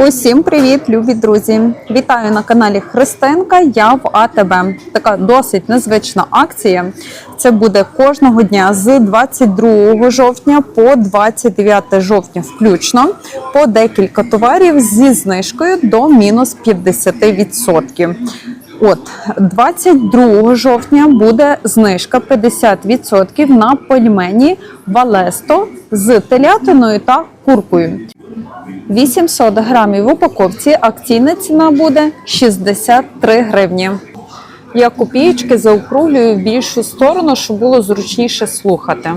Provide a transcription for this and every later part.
Усім привіт, любі друзі! Вітаю на каналі Христинка. Я в АТБ. Така досить незвична акція. Це буде кожного дня з 22 жовтня по 29 жовтня, включно по декілька товарів зі знижкою до мінус 50%. От 22 жовтня буде знижка 50% на пельмені Валесто з телятиною та куркою. 800 грамів в упаковці. Акційна ціна буде 63 гривні. Я копієчки заокруглюю в більшу сторону, щоб було зручніше слухати.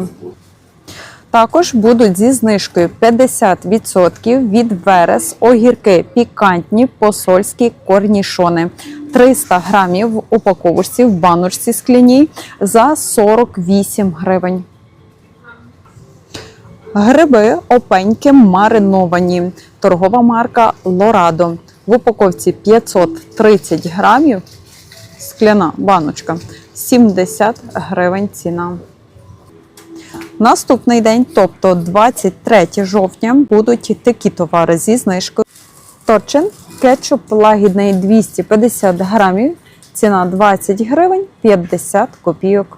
Також будуть зі знижкою 50% від верес, огірки пікантні, посольські корнішони. 300 грамів в упаковочці в баночці скляній за 48 гривень. Гриби опеньки мариновані. Торгова марка Лорадо. В упаковці 530 грамів. Скляна баночка. 70 гривень ціна. Наступний день, тобто 23 жовтня, будуть такі товари зі знижкою. Торчин, кетчуп лагідний 250 грамів. Ціна 20 гривень 50 копійок.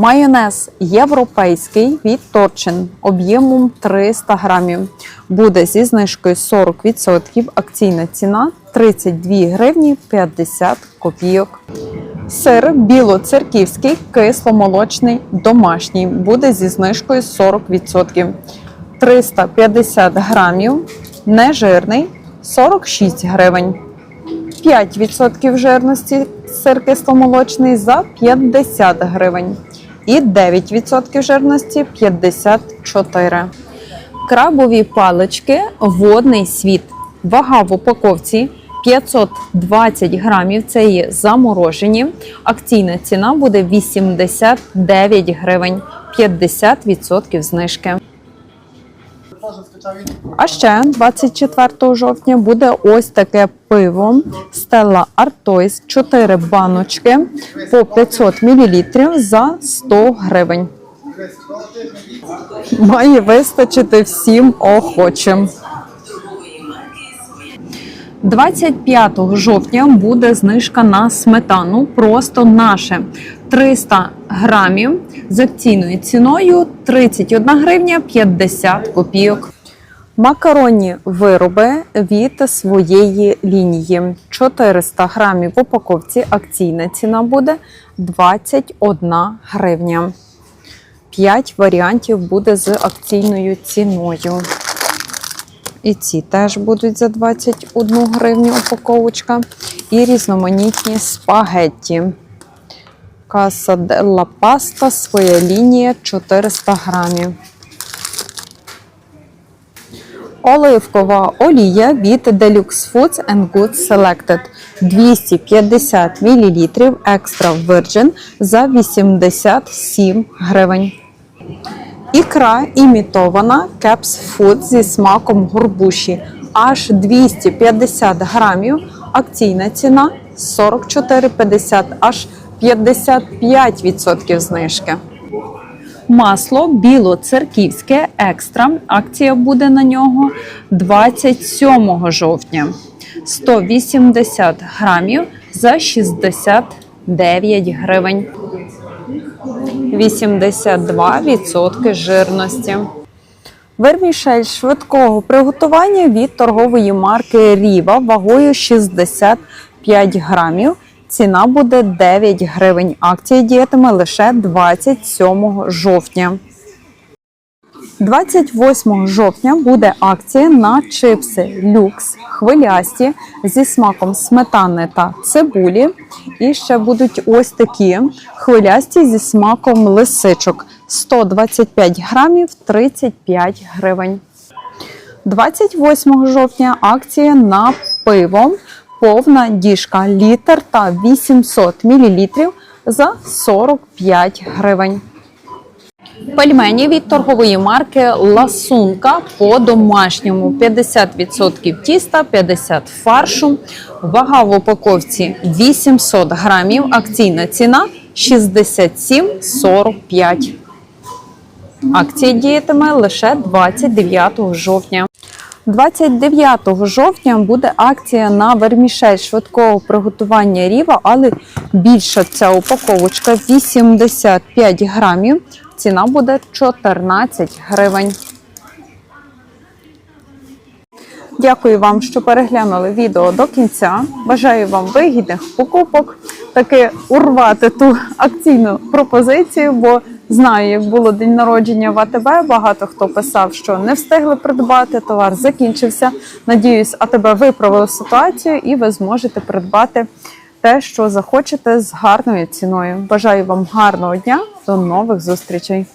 Майонез європейський від Торчин об'ємом 300 грамів. Буде зі знижкою 40%. Акційна ціна 32 гривні 50 копійок. Сир білоцерківський кисломолочний домашній. Буде зі знижкою 40%. 350 грамів. Нежирний 46 гривень. 5% жирності сир кисломолочний за 50 гривень. І 9% жирності 54. Крабові палички водний світ. Вага в упаковці 520 грамів. Це є заморожені. Акційна ціна буде 89 гривень, 50% знижки. А ще 24 жовтня буде ось таке пиво Stella Artois 4 баночки по 500 мл за 100 гривень. Має вистачити всім охочим. 25 жовтня буде знижка на сметану. Просто наше 300 грамів з акційною ціною 31 гривня 50 копійок. Макаронні вироби від своєї лінії. 400 грамів в упаковці. Акційна ціна буде 21 гривня. 5 варіантів буде з акційною ціною. І ці теж будуть за 21 гривню упаковочка. І різноманітні спагетті. Каса Делла Паста, своя лінія 400 грамів. Оливкова олія від Deluxe Foods and Goods Selected 250 мл Extra Virgin за 87 гривень. Ікра імітована Caps Food зі смаком горбуші аж 250 грамів. Акційна ціна 44,50 аж 55% знижки. Масло білоцерківське екстра. Акція буде на нього 27 жовтня. 180 грамів за 69 гривень. 82% жирності. Вермішель швидкого приготування від торгової марки Ріва вагою 65 грамів. Ціна буде 9 гривень. Акція діятиме лише 27 жовтня. 28 жовтня буде акція на чипси люкс хвилясті зі смаком сметани та цибулі. І ще будуть ось такі хвилясті зі смаком лисичок 125 грамів 35 гривень. 28 жовтня акція на пиво. Повна діжка літр та 800 мл за 45 гривень. Пельмені від торгової марки Ласунка по домашньому 50% тіста, 50 фаршу. Вага в упаковці 800 грамів. Акційна ціна 67,45. Акція діятиме лише 29 жовтня. 29 жовтня буде акція на вермішель швидкого приготування ріва, але більша ця упаковочка 85 грамів. Ціна буде 14 гривень. Дякую вам, що переглянули відео до кінця. Бажаю вам вигідних покупок, таки урвати ту акційну пропозицію, бо знаю, як було день народження в АТБ. Багато хто писав, що не встигли придбати. Товар закінчився. Надіюсь, АТБ виправило ситуацію і ви зможете придбати те, що захочете з гарною ціною. Бажаю вам гарного дня, до нових зустрічей.